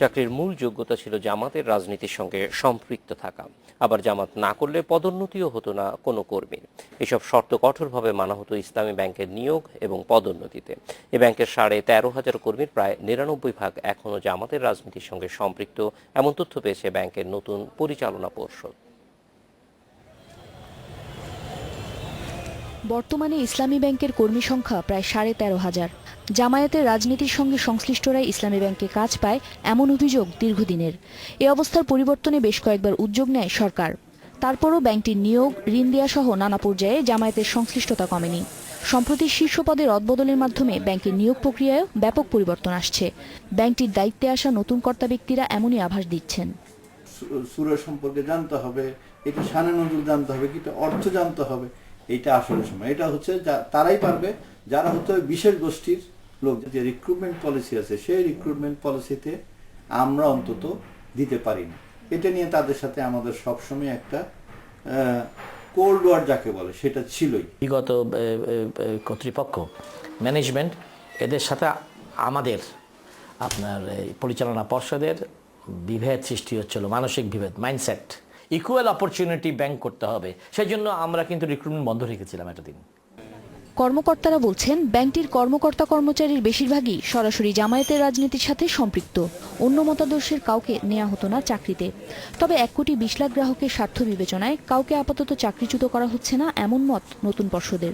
চাকরির মূল যোগ্যতা ছিল জামাতের রাজনীতির সঙ্গে সম্পৃক্ত থাকা। আবার জামাত না করলে পদোন্নতিও হতো না কোনো কর্মীর। এসব শর্ত কঠোরভাবে মানা হতো ইসলামী ব্যাংকের নিয়োগ এবং পদোন্নতিতে। এ ব্যাংকের সাড়ে তেরো হাজার কর্মীর প্রায় নিরানব্বই ভাগ এখনও জামাতের রাজনীতির সঙ্গে সম্পৃক্ত, এমন তথ্য পেয়েছে ব্যাংকের নতুন পরিচালনা পর্ষদ। বর্তমানে ইসলামী ব্যাংকের কর্মী সংখ্যা প্রায় সাড়ে তেরো হাজার। জামায়াতের রাজনীতির সঙ্গে সংশ্লিষ্টরাই ইসলামী ব্যাংকে কাজ পায় এমন অভিযোগ দীর্ঘদিনের। এ অবস্থার পরিবর্তনে বেশ কয়েকবার উদ্যোগ নেয় সরকার। তারপরও ব্যাংকটির নিয়োগ ঋণ দেওয়া সহ নানা পর্যায়ে জামায়াতের সংশ্লিষ্টতা কমেনি। সম্প্রতি শীর্ষ পদে রদবদলের মাধ্যমে ব্যাংকের নিয়োগ প্রক্রিয়ায় ব্যাপক পরিবর্তন আসছে। ব্যাংকটির দায়িত্বে আসা নতুন কর্তা ব্যক্তিরা এমনই আভাস দিচ্ছেন। সু- সুরা সম্পর্কে জানতে হবে, এটা সানে নজরুল জানতে হবে এটা অর্থ জানতে হবে। এটা আসলে সময়। এটা হচ্ছে যা- তারাই পারবে। যারা হচ্ছে বিশেষ গোষ্ঠীর লোক যে রিক্রুটমেন্ট পলিসি আছে সেই রিক্রুটমেন্ট পলিসিতে আমরা অন্তত দিতে পারি না। এটা নিয়ে তাদের সাথে আমাদের সবসময় একটা কোল্ড ওয়ার যাকে বলে সেটা ছিলই। বিগত কর্তৃপক্ষ ম্যানেজমেন্ট এদের সাথে আমাদের আপনার এই পরিচালনা পর্ষদের বিভেদ সৃষ্টি হচ্ছিল মানসিক বিভেদ মাইন্ডসেট ইকুয়াল অপরচুনিটি ব্যাংক করতে হবে। সেই জন্য আমরা কিন্তু রিক্রুটমেন্ট বন্ধ রেখেছিলাম একটা দিন কর্মকর্তারা বলছেন ব্যাংকটির কর্মকর্তা কর্মচারীর বেশিরভাগই সরাসরি জামায়াতের রাজনীতির সাথে সম্পৃক্ত। অন্য মতাদর্শের কাউকে নেওয়া হতো না চাকরিতে। তবে এক কোটি বিশ লাখ গ্রাহকের স্বার্থ বিবেচনায় কাউকে আপাতত চাকরিচ্যুত করা হচ্ছে না এমন মত নতুন পর্ষদের।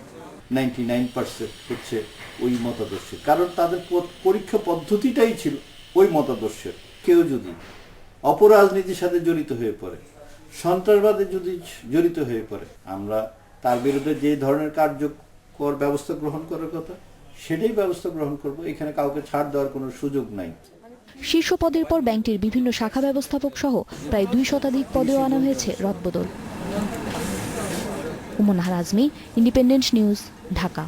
নাইনটি নাইন পার্সেন্ট হচ্ছে ওই মতাদর্শের। কারণ তাদের পরীক্ষা পদ্ধতিটাই ছিল ওই মতাদর্শের। কেউ যদি অপরাজনীতির সাথে জড়িত হয়ে পড়ে সন্ত্রাসবাদে যদি জড়িত হয়ে পড়ে, আমরা তার বিরুদ্ধে যে ধরনের কার্যকর ব্যবস্থা গ্রহণ করার কথা, সেটাই ব্যবস্থা গ্রহণ করব। এখানে কাউকে ছাড় দেওয়ার কোনো সুযোগ নাই। শীর্ষ পদের পর ব্যাংকটির বিভিন্ন শাখা ব্যবস্থাপক সহ প্রায় দুই শতাধিক পদেও আনা হয়েছে রদবদল। Uman Azmi independent news Dhaka.